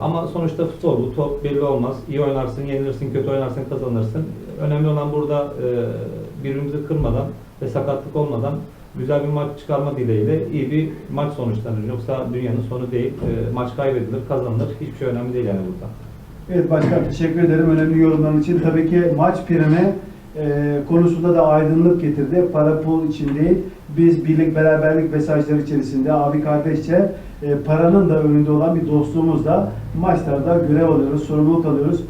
Ama sonuçta futbol bu top belli olmaz. İyi oynarsın, yenilirsin, kötü oynarsın, kazanırsın. Önemli olan burada e, birbirimizi kırmadan ve sakatlık olmadan güzel bir maç çıkarma dileğiyle iyi bir maç sonuçlanır. Yoksa dünyanın sonu değil. E, maç kaybedilir, kazanılır. Hiçbir şey önemli değil yani burada. Evet başkan teşekkür ederim önemli yorumların için. Tabii ki maç primi e, konusunda da aydınlık getirdi. Para pul için değil. Biz birlik beraberlik mesajları içerisinde abi kardeşçe e, paranın da önünde olan bir dostluğumuzla maçlarda görev alıyoruz, sorumluluk alıyoruz,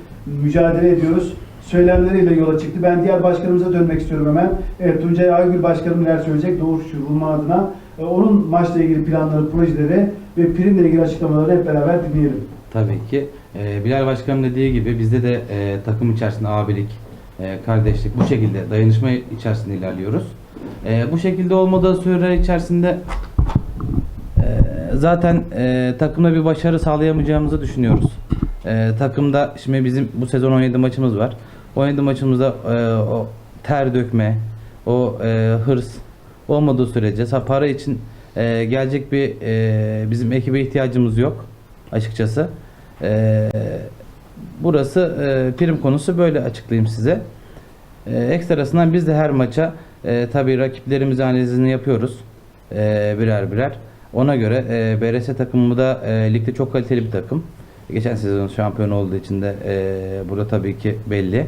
mücadele ediyoruz. Söylemleriyle yola çıktı. Ben diğer başkanımıza dönmek istiyorum hemen. Evet Tuncay Aygül başkanım neler söyleyecek Doğuş Bulma adına. E, onun maçla ilgili planları, projeleri ve primle ilgili açıklamaları hep beraber dinleyelim. Tabii ki. Ee, Bilal Başkanım dediği gibi bizde de e, takım içerisinde abilik, e, kardeşlik bu şekilde dayanışma içerisinde ilerliyoruz. E, bu şekilde olmadığı süre içerisinde e, zaten e, takımda bir başarı sağlayamayacağımızı düşünüyoruz. E, takımda şimdi bizim bu sezon 17 maçımız var. 17 maçımızda e, o ter dökme, o e, hırs olmadığı sürece para için e, gelecek bir e, bizim ekibe ihtiyacımız yok açıkçası. E, burası e, prim konusu böyle açıklayayım size. E, ekstrasından biz de her maça e, tabii rakiplerimiz analizini yapıyoruz e, birer birer. Ona göre e, BRS takımı da e, ligde çok kaliteli bir takım. Geçen sezon şampiyon olduğu için de e, burada tabii ki belli.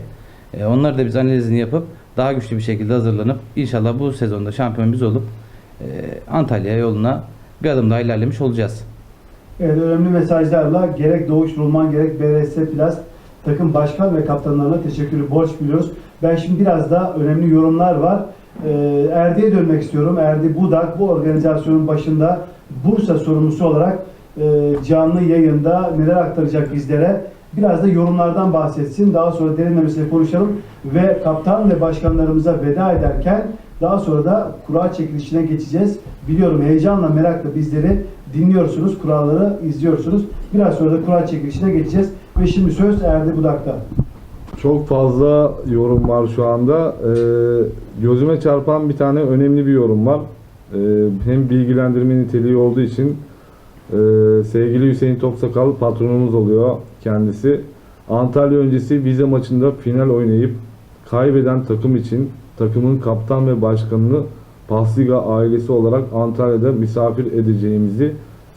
E, onları da biz analizini yapıp daha güçlü bir şekilde hazırlanıp inşallah bu sezonda şampiyon biz olup e, Antalya yoluna bir adım daha ilerlemiş olacağız. Evet, önemli mesajlarla gerek Doğuş Rulman gerek BRS Plus takım başkan ve kaptanlarına teşekkürü borç biliyoruz. Ben şimdi biraz da önemli yorumlar var. Ee, Erdi'ye dönmek istiyorum. Erdi Budak bu organizasyonun başında Bursa sorumlusu olarak e, canlı yayında neler aktaracak bizlere. Biraz da yorumlardan bahsetsin. Daha sonra derinlemesine konuşalım ve kaptan ve başkanlarımıza veda ederken daha sonra da kura çekilişine geçeceğiz. Biliyorum heyecanla merakla bizleri dinliyorsunuz, kuralları izliyorsunuz. Biraz sonra da kura çekilişine geçeceğiz. Ve şimdi söz Erdi Budak'ta. Çok fazla yorum var şu anda. Ee, gözüme çarpan bir tane önemli bir yorum var. Ee, hem bilgilendirme niteliği olduğu için e, sevgili Hüseyin Toksakal patronumuz oluyor kendisi. Antalya öncesi vize maçında final oynayıp kaybeden takım için takımın kaptan ve başkanını Pasliga ailesi olarak Antalya'da misafir edeceğimizi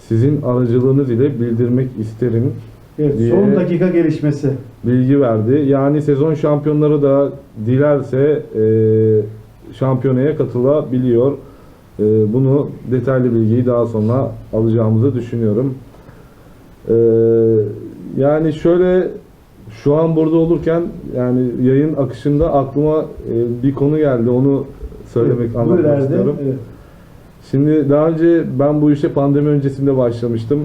sizin aracılığınız ile bildirmek isterim Evet, diye son dakika gelişmesi. bilgi verdi. Yani sezon şampiyonları da dilerse e, şampiyonaya katılabiliyor. E, bunu detaylı bilgiyi daha sonra alacağımızı düşünüyorum. E, yani şöyle şu an burada olurken yani yayın akışında aklıma e, bir konu geldi. Onu söylemek, Evet, anlatmak istiyorum. Evet. Şimdi daha önce ben bu işe pandemi öncesinde başlamıştım.